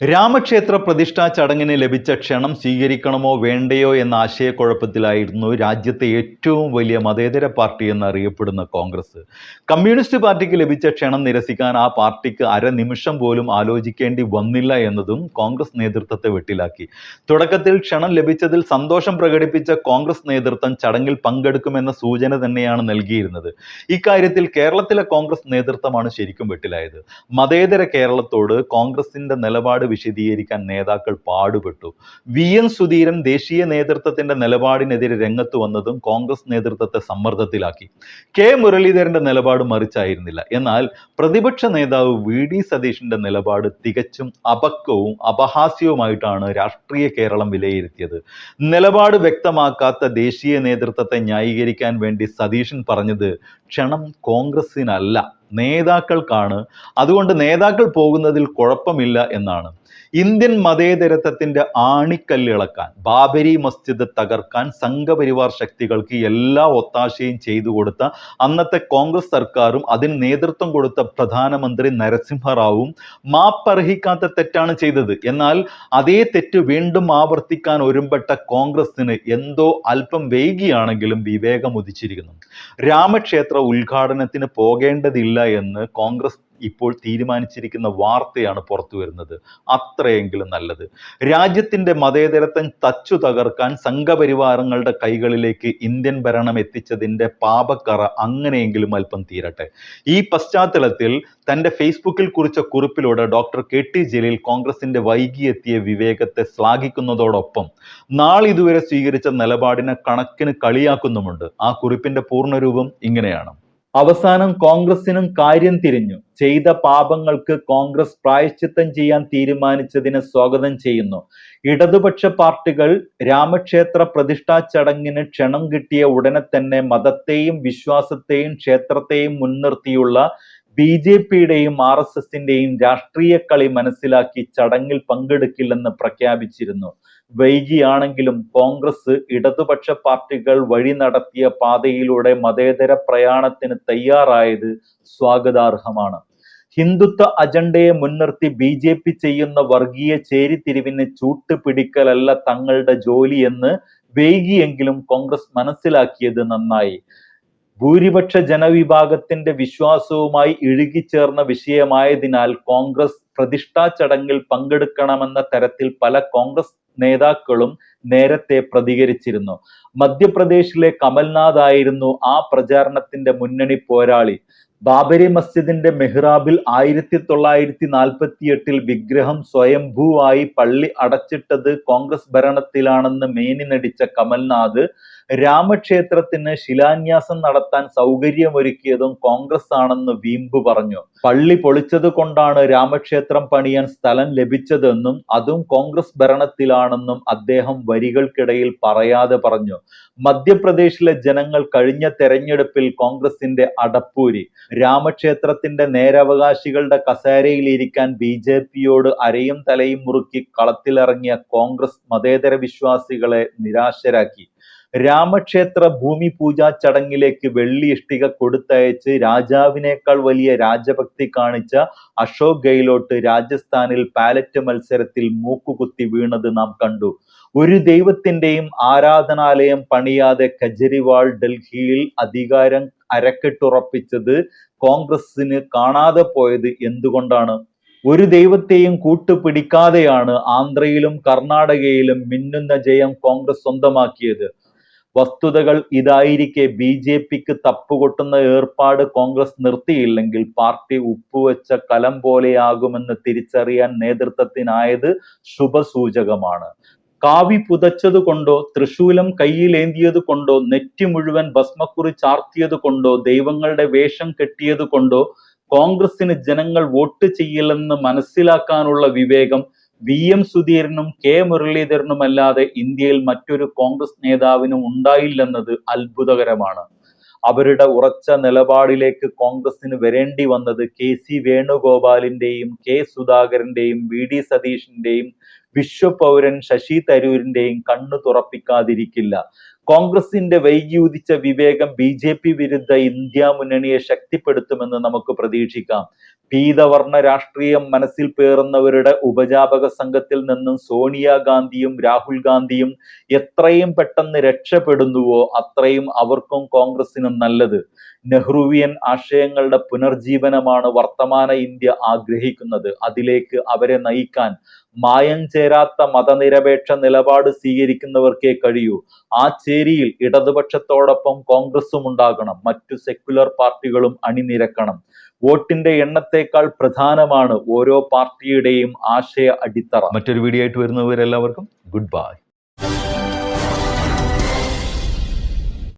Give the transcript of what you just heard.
രാമക്ഷേത്ര പ്രതിഷ്ഠാ ചടങ്ങിന് ലഭിച്ച ക്ഷണം സ്വീകരിക്കണമോ വേണ്ടയോ എന്ന ആശയക്കുഴപ്പത്തിലായിരുന്നു രാജ്യത്തെ ഏറ്റവും വലിയ മതേതര പാർട്ടി എന്നറിയപ്പെടുന്ന കോൺഗ്രസ്. കമ്മ്യൂണിസ്റ്റ് പാർട്ടിക്ക് ലഭിച്ച ക്ഷണം നിരസിക്കാൻ ആ പാർട്ടിക്ക് അര നിമിഷം പോലും ആലോചിക്കേണ്ടി വന്നില്ല എന്നതും കോൺഗ്രസ് നേതൃത്വത്തെ വെട്ടിലാക്കി. തുടക്കത്തിൽ ക്ഷണം ലഭിച്ചതിൽ സന്തോഷം പ്രകടിപ്പിച്ച കോൺഗ്രസ് നേതൃത്വം ചടങ്ങിൽ പങ്കെടുക്കുമെന്ന സൂചന തന്നെയാണ് നൽകിയിരുന്നത്. ഇക്കാര്യത്തിൽ കേരളത്തിലെ കോൺഗ്രസ് നേതൃത്വമാണ് ശരിക്കും വെട്ടിലായത്. മതേതര കേരളത്തോട് കോൺഗ്രസിന്റെ നിലപാട് വിശദീകരിക്കാൻ നേതാക്കൾ പാടുപെട്ടു. വി. എൻ. സുധീരൻ ദേശീയ നേതൃത്വത്തിന്റെ നിലപാടിനെതിരെ രംഗത്ത് വന്നതും കോൺഗ്രസ് നേതൃത്വത്തെ സമ്മർദ്ദത്തിലാക്കി. കെ. മുരളീധരന്റെ നിലപാട് മറിച്ചായിരുന്നില്ല. എന്നാൽ പ്രതിപക്ഷ നേതാവ് വി. ഡി. സതീഷിന്റെ നിലപാട് തികച്ചും അപക്വവും അപഹാസ്യവുമായിട്ടാണ് രാഷ്ട്രീയ കേരളം വിലയിരുത്തിയത്. നിലപാട് വ്യക്തമാക്കാത്ത ദേശീയ നേതൃത്വത്തെ ന്യായീകരിക്കാൻ വേണ്ടി സതീശൻ പറഞ്ഞത് ക്ഷണം കോൺഗ്രസിനല്ല നേതാക്കൾക്കാണ്. അതുകൊണ്ട് നേതാക്കൾ പോകുന്നതിൽ കുഴപ്പമില്ല എന്നാണ്. ഇന്ത്യൻ മതേതരത്വത്തിന്റെ ആണിക്കല്ലിളക്കാൻ ബാബരി മസ്ജിദ് തകർക്കാൻ സംഘപരിവാർ ശക്തികൾക്ക് എല്ലാ ഒത്താശയും ചെയ്തു കൊടുത്ത അന്നത്തെ കോൺഗ്രസ് സർക്കാരും അതിന് നേതൃത്വം കൊടുത്ത പ്രധാനമന്ത്രി നരസിംഹറാവും മാപ്പർഹിക്കാത്ത തെറ്റാണ് ചെയ്തത്. എന്നാൽ അതേ തെറ്റ് വീണ്ടും ആവർത്തിക്കാൻ ഒരുമ്പെട്ട കോൺഗ്രസിന് എന്തോ അല്പം വൈകിയാണെങ്കിലും വിവേകം ഉദിച്ചിരിക്കുന്നു. രാമക്ഷേത്ര ഉദ്ഘാടനത്തിന് പോകേണ്ടതില്ല എന്ന് കോൺഗ്രസ് ഇപ്പോൾ തീരുമാനിച്ചിരിക്കുന്ന വാർത്തയാണ് പുറത്തു വരുന്നത്. അത്രയെങ്കിലും നല്ലത്. രാജ്യത്തിന്റെ മതേതരത്വം തച്ചു തകർക്കാൻ സംഘപരിവാരങ്ങളുടെ കൈകളിലേക്ക് ഇന്ത്യൻ ഭരണം എത്തിച്ചതിന്റെ പാപക്കറ അങ്ങനെയെങ്കിലും അല്പം തീരട്ടെ. ഈ പശ്ചാത്തലത്തിൽ തന്റെ ഫേസ്ബുക്കിൽ കുറിച്ച കുറിപ്പിലൂടെ ഡോക്ടർ കെ ടി ജലീൽ കോൺഗ്രസിന്റെ വൈകിയെത്തിയ വിവേകത്തെ ശ്ലാഘിക്കുന്നതോടൊപ്പം നാളിതുവരെ സ്വീകരിച്ച നിലപാടിനെ കണക്കിന് കളിയാക്കുന്നുമുണ്ട്. ആ കുറിപ്പിന്റെ പൂർണരൂപം ഇങ്ങനെയാണ്. അവസാനം കോൺഗ്രസിനും കാര്യം തിരിഞ്ഞു. ചെയ്ത പാപങ്ങൾക്ക് കോൺഗ്രസ് പ്രായശ്ചിത്തം ചെയ്യാൻ തീരുമാനിച്ചതിനെ സ്വാഗതം ചെയ്യുന്നു. ഇടതുപക്ഷ പാർട്ടികൾ രാമക്ഷേത്ര പ്രതിഷ്ഠാ ചടങ്ങിന് ക്ഷണം കിട്ടിയ ഉടനെ തന്നെ മതത്തെയും വിശ്വാസത്തെയും ക്ഷേത്രത്തെയും മുൻനിർത്തിയുള്ള ബി ജെ പിയുടെയും ആർ എസ് എസിന്റെയും രാഷ്ട്രീയ കളി മനസ്സിലാക്കി ചടങ്ങിൽ പങ്കെടുക്കില്ലെന്ന് പ്രഖ്യാപിച്ചിരുന്നു. വൈകിയാണെങ്കിലും കോൺഗ്രസ് ഇടതുപക്ഷ പാർട്ടികൾ വഴി നടത്തിയ പാതയിലൂടെ മതേതര പ്രയാണത്തിന് തയ്യാറായത് സ്വാഗതാർഹമാണ്. ഹിന്ദുത്വ അജണ്ടയെ മുൻനിർത്തി ബി ജെ പി ചെയ്യുന്ന വർഗീയ ചേരിതിരിവിന് ചൂട്ടുപിടിക്കലല്ല തങ്ങളുടെ ജോലിയെന്ന് വൈകിയെങ്കിലും കോൺഗ്രസ് മനസ്സിലാക്കിയത് നന്നായി. ഭൂരിപക്ഷ ജനവിഭാഗത്തിന്റെ വിശ്വാസവുമായി ഇഴുകിച്ചേർന്ന വിഷയമായതിനാൽ കോൺഗ്രസ് പ്രതിഷ്ഠാ ചടങ്ങിൽ പങ്കെടുക്കണമെന്ന തരത്തിൽ പല കോൺഗ്രസ് നേതാക്കളും നേരത്തെ പ്രതികരിച്ചിരുന്നു. മധ്യപ്രദേശിലെ കമൽനാഥ് ആയിരുന്നു ആ പ്രചാരണത്തിന്റെ മുന്നണി പോരാളി. ബാബരി മസ്ജിദിന്റെ മെഹ്റാബിൽ ആയിരത്തി തൊള്ളായിരത്തി നാൽപ്പത്തി എട്ടിൽ വിഗ്രഹം സ്വയംഭൂവായി പള്ളി അടച്ചിട്ടത് കോൺഗ്രസ് ഭരണത്തിലാണെന്ന് മേനി നടിച്ച കമൽനാഥ്. രാമക്ഷേത്രത്തിന് ശിലാന്യാസം നടത്താൻ സൗകര്യമൊരുക്കിയതും കോൺഗ്രസ് ആണെന്ന് വീമ്പ് പറഞ്ഞു. പള്ളി പൊളിച്ചത് കൊണ്ടാണ് രാമക്ഷേത്രം പണിയാൻ സ്ഥലം ലഭിച്ചതെന്നും അതും കോൺഗ്രസ് ഭരണത്തിലാണെന്നും അദ്ദേഹം വരികൾക്കിടയിൽ പറയാതെ പറഞ്ഞു. മധ്യപ്രദേശിലെ ജനങ്ങൾ കഴിഞ്ഞ തെരഞ്ഞെടുപ്പിൽ കോൺഗ്രസിന്റെ അടപ്പൂരി. രാമക്ഷേത്രത്തിന്റെ നേരവകാശികളുടെ കസേരയിൽ ഇരിക്കാൻ ബി ജെ പിയോട് അരയും തലയും മുറുക്കി കളത്തിലിറങ്ങിയ കോൺഗ്രസ് മതേതര വിശ്വാസികളെ നിരാശരാക്കി. രാമക്ഷേത്ര ഭൂമി പൂജാ ചടങ്ങിലേക്ക് വെള്ളി ഇഷ്ടിക കൊടുത്തയച്ച് രാജാവിനേക്കാൾ വലിയ രാജഭക്തി കാണിച്ച അശോക് ഗെഹ്ലോട്ട് രാജസ്ഥാനിൽ പാലറ്റ് മത്സരത്തിൽ മൂക്കുകുത്തി വീണത് നാം കണ്ടു. ഒരു ദൈവത്തിന്റെയും ആരാധനാലയം പണിയാതെ കെജ്രിവാൾ ഡൽഹിയിൽ അധികാരം അരക്കെട്ടുറപ്പിച്ചത് കോൺഗ്രസിന് കാണാതെ പോയത് എന്തുകൊണ്ടാണ്? ഒരു ദൈവത്തെയും കൂട്ടുപിടിക്കാതെയാണ് ആന്ധ്രയിലും കർണാടകയിലും മിന്നുന്ന ജയം കോൺഗ്രസ് സ്വന്തമാക്കിയത്. വസ്തുതകൾ ഇതായിരിക്കെ ബി ജെ പിക്ക് തപ്പുകൊട്ടുന്ന ഏർപ്പാട് കോൺഗ്രസ് നിർത്തിയില്ലെങ്കിൽ പാർട്ടി ഉപ്പുവെച്ച കലം പോലെയാകുമെന്ന് തിരിച്ചറിയാൻ നേതൃത്വത്തിനായത് ശുഭസൂചകമാണ്. കാവി പുതച്ചത് കൊണ്ടോ തൃശൂലം കയ്യിലേന്തിയത് കൊണ്ടോ നെറ്റി മുഴുവൻ ഭസ്മക്കുറി ചാർത്തിയത് കൊണ്ടോ ദൈവങ്ങളുടെ വേഷം കെട്ടിയത് കൊണ്ടോ കോൺഗ്രസിന് ജനങ്ങൾ വോട്ട് ചെയ്യില്ലെന്ന് മനസ്സിലാക്കാനുള്ള വിവേകം വി എം സുധീരനും കെ മുരളീധരനും അല്ലാതെ ഇന്ത്യയിൽ മറ്റൊരു കോൺഗ്രസ് നേതാവിനും ഉണ്ടായില്ലെന്നത് അത്ഭുതകരമാണ്. അവരുടെ ഉറച്ച നിലപാടിലേക്ക് കോൺഗ്രസിന് വരേണ്ടി വന്നത് കെ സി വേണുഗോപാലിന്റെയും കെ സുധാകരന്റെയും വി ഡി സതീഷിന്റെയും വിശ്വപൗരൻ ശശി തരൂരിന്റെയും കണ്ണു തുറപ്പിക്കാതിരിക്കില്ല. കോൺഗ്രസിന്റെ വൈകിയുദിച്ച വിവേകം ബി ജെ പി വിരുദ്ധ ഇന്ത്യ മുന്നണിയെ ശക്തിപ്പെടുത്തുമെന്ന് നമുക്ക് പ്രതീക്ഷിക്കാം. പീതവർണ രാഷ്ട്രീയം മനസ്സിൽ പേറുന്നവരുടെ ഉപജാപക സംഘത്തിൽ നിന്നും സോണിയാഗാന്ധിയും രാഹുൽ ഗാന്ധിയും എത്രയും പെട്ടെന്ന് രക്ഷപ്പെടുന്നുവോ അത്രയും അവർക്കും കോൺഗ്രസിനും നല്ലത്. നെഹ്റുവിയൻ ആശയങ്ങളുടെ പുനർജീവനമാണ് വർത്തമാന ഇന്ത്യ ആഗ്രഹിക്കുന്നത്. അതിലേക്ക് അവരെ നയിക്കാൻ മായം ചേരാത്ത മതനിരപേക്ഷ നിലപാട് സ്വീകരിക്കുന്നവർക്കേ കഴിയൂ. ആ ചേരിയിൽ ഇടതുപക്ഷത്തോടൊപ്പം കോൺഗ്രസും ഉണ്ടാകണം. മറ്റു സെക്യുലർ പാർട്ടികളും അണിനിരക്കണം. വോട്ടിന്റെ എണ്ണത്തേക്കാൾ പ്രധാനമാണ് ഓരോ പാർട്ടിയുടെയും ആശയ അടിത്തറ. മറ്റൊരു വീഡിയോ ആയിട്ട് വരുന്നവരെല്ലാവർക്കും ഗുഡ് ബൈ.